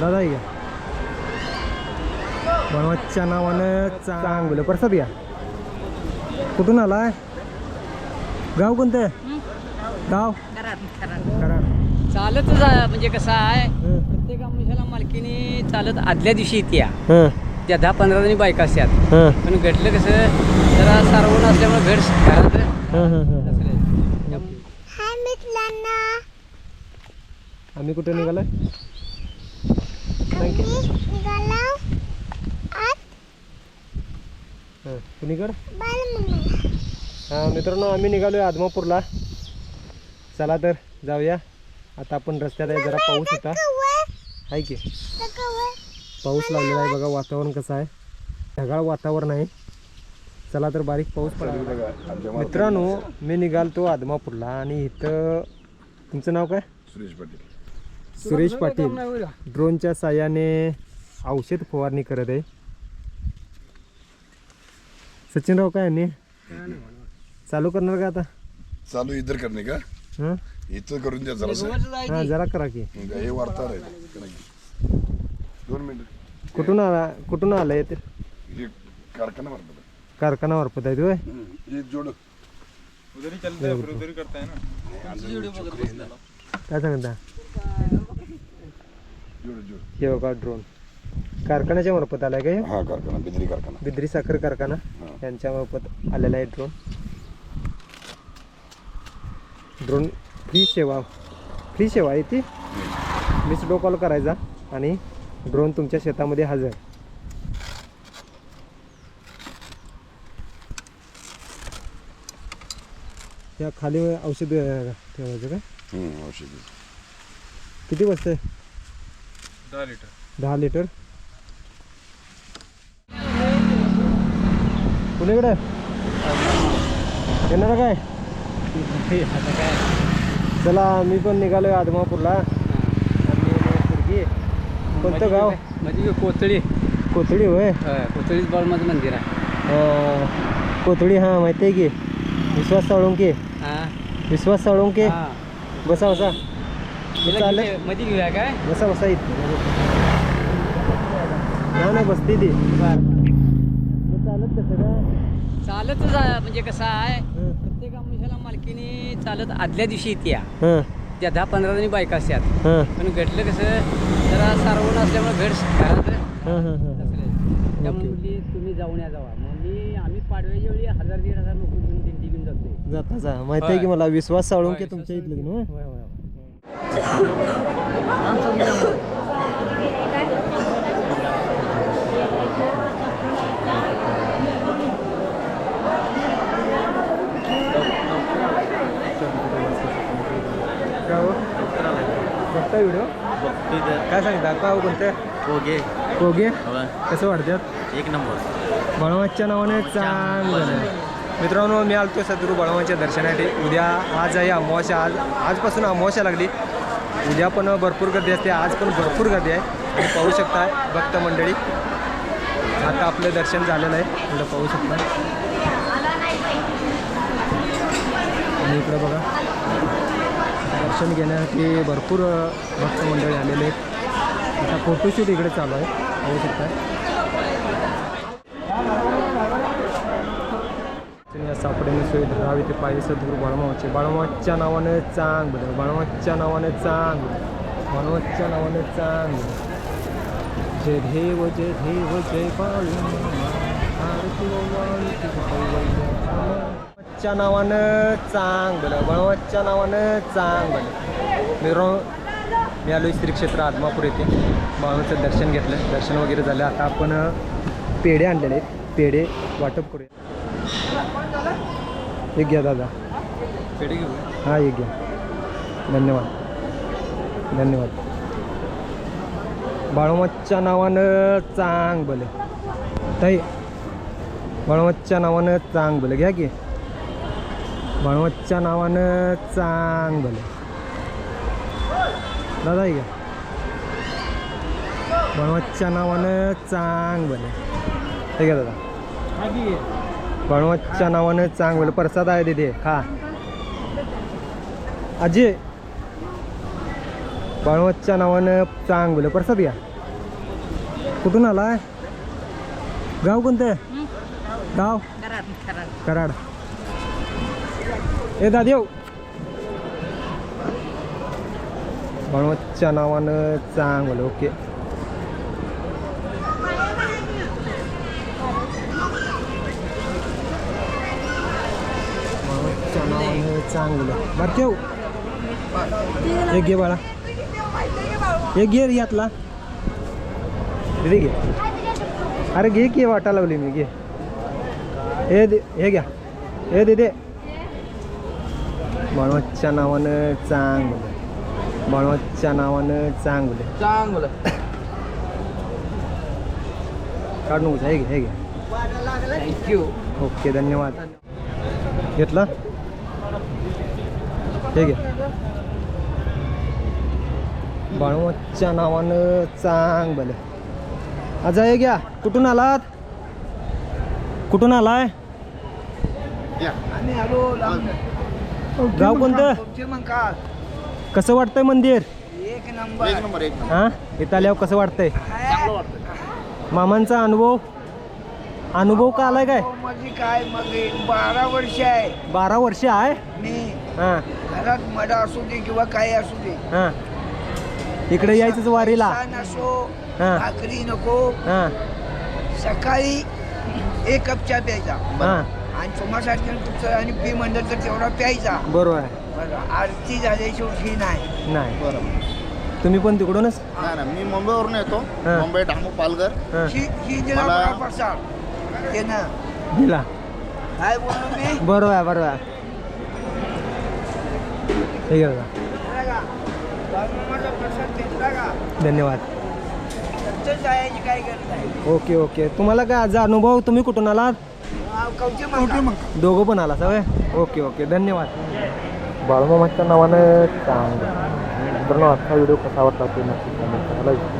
दादा का बनवाच्या नावानं चांगलं. प्रसाद घ्या कुठून आलाय? गाव कोणतं? गाव? कराड. चालत म्हणजे कसं आहे. प्रत्येक आमुषाला मालकीने चालत आदल्या दिवशी येते हं, त्या दहा पंधरा जणी बायका असतात. हं, पण घडलं कसं जरा सारवण असल्यामुळे घर घरात हं, हं, हं. आम्ही कुठे निघालोय? निघालो हं, कुणीकड? हा मित्रांनो आम्ही निघालोय आदमापूरला. चला तर जाऊया. आता आपण रस्त्यात आहे जरा पाऊस होता. आहे. की. पाऊस लागलेला आहे बघा वातावरण कसं आहे. ढगाळ वातावरण आहे. चला तर बारीक पाऊस पडायला मित्रांनो मी निघालतो आदमापूरला आणि इथं तुमचं नाव काय? सुरेश पाटील. सुरेश पाटील ड्रोनच्या साह्याने औषध फवारणी करत आहे. सचिनराव काय यांनी चालू करणार का आता? चालू इधर करणे का? हां? इथं करून द्या जरा हां जरा करा की. हे वार्ताहर आहे करा की. दोन मिनिट. कुठून आला? कुठून आलं आहे ते? कारखाना मारतात कारखाना वारपत आहे होय? हे. जोड. काय सांगता? जोड जोड हे बघा ड्रोन कारखान्याच्या मार्फत आलाय का हे? हा कारखाना बिदरी कारखाना. बिद्री साखर कारखाना. यांच्या मार्फत आलेला आहे ड्रोन ड्रोन फ्री सेवा फ्री सेवा आहे ती. मिस डो कॉल करायचा आणि ड्रोन तुमच्या शेतामध्ये हजर. त्या खाली औषध ठेवायचं का? हम्म, औषधी. किती बसतंय? दहा लिटर. दहा लिटर. कुणीकडे येणार काय? चला मी पण निघालोय आदमापूरला. आणि पोरगी कोणतं गाव म्हणजे कोथळी. कोथळी होय? कोथळीच बाळमाचं मंदिर आहे. कोथळी हां माहिती आहे की? विश्वास साळुंके. हा. विश्वास साळुंके? हा. बसा बसा. किती- मध्ये घेऊया काय? बसा बसा इथे. नाही नाही बसते ती चालत कसं का चालत म्हणजे कसं आहे. प्रत्येक आमुषाला मालकीने चालत आदल्या दिवशी येते हं. त्या दहा पंधरा जणी बायका असतात. हं. पण घडलं कसं जरा सारवण असल्यामुळे घरात हं हं हं. त्यामुळे तुम्ही जाऊन या जावा. मग मी आम्ही पाडव्याच्या वेळी हजार दीड हजार लोक घेऊन दिंडी घेऊन जातोय. जाता जा. माहिती आहे की मला विश्वास साळुंके तुमच्या इथलं ना होय? होय काय बघता व्हिडिओ काय सांगता का हो कोणते ओके कोगे? कसं वाटतात एक नंबर. बळवाच्या नावाने चांगलं. मित्रांनो मी आलतो सद्गुरू बळवांच्या दर्शनासाठी. उद्या आज आहे अमावस्या. आज आजपासून अमावस्या लागली. उद्या पण भरपूर गर्दी असते. आज पण भरपूर गर्दी आहे. तुम्ही पाहू शकता भक्त मंडळी. आता आपलं दर्शन झालेलं आहे. तुला पाहू शकता. आणि इकडं बघा. दर्शन घेण्यासाठी भरपूर भक्त मंडळी आलेले आहेत. आता फोटोशूट इकडे चालू आहे. पाहू शकता. या सापडेने सोय धरावी ते पाहिजे सद्गुरू बाळमावाचे बाळमावाच्या नावाने चांग बदल. बाळमावाच्या नावाने चांग. बाळमावाच्या नावाने चांग. जय देव जय देव जय बाळच्या नावानं चांग बदल. बाळमावाच्या नावानं चांग बदल. मित्रांनो मी आलो श्री क्षेत्र आदमापूर येथे. बाळूचं दर्शन घेतलं. दर्शन वगैरे झालं. आता आपण पेढे आणलेले आहेत. पेढे वाटप करूया. एक घ्या दादा. हां एक घ्या. धन्यवाद. धन्यवाद. बाळमाच्या नावानं चांग भले. ताई बाळमाच्या नावानं चांग भले. घ्या की. बाळमाच्या नावानं चांग भले. दादा घ्या. बाळमाच्या नावानं चांग भले. हे घ्या दादा. बळवतच्या नावानं चांगलं प्रसाद आहे तिथे खा. आजी. बळवतच्या नावानं चांगलं प्रसाद घ्या कुठून आलाय? गाव कोणतं? गाव? कराड. ए दादेव बळवतच्या नावानं चांगलं ओके. नावानं चांगलं. बरं ठेव. एक घे बाळा. एक घे रे यातला. दे घे. अरे घे की वाटा लावली मी घे. हे दे हे घ्या. हे दे दे. बळवतच्या नावानं चांगलं. बळवतच्या नावानं चांगलं. चांगलं. काढ नको हे घे हे घे. थँक्यू ओके धन्यवाद. घेतला? हे घे बाळवतच्या नावानं चांगलं आज हे घ्या. कुठून आलात? कुठून आलाय? या. आम्ही आलो गाव कोणतं? कसं वाटतंय मंदिर? एक नंबर. एक नंबर एक नंबर. हां? इथं आल्यावर कसं वाटतंय? चांगलं वाटतं मामांचा अनुभव? अनुभव का आलाय काय? म्हणजे काय? मग बारा वर्ष आहे. बारा वर्ष आहे? मी घरात मडा असू दे किंवा काय असू दे. हां. इकडे यायचंच वारीला. असो हां. भाकरी नको. हां. सकाळी एक कप चहा प्यायचा. हां. आणि तुम्हासाठी तुमचं आणि पी म्हणलं तर तेवढा प्यायचा. बरोबर. आहे बरं आरती झाल्याशिवाय ही नाही. नाही. बरं तुम्ही पण तिकडूनच? नाही नाही. मी मुंबईवरून येतो. हा. मुंबई डामू पालघर. हां. ही ही दिला मला- बरा प्रसाद त्यानं दिला. काय बोललो मी? बरोबर आहे बरोबर. आहे ठीक आहे. बघा. धन्यवाद. Okay okay. तुम्हाला काय आज अनुभव तुम्ही कुठून आलात? दोघं पण आला सवय ओके ओके. धन्यवाद. बाळमामाच्या नावानं चांगलं. मित्रांनो आजचा व्हिडिओ कसा वाटला ते नक्की कमेंट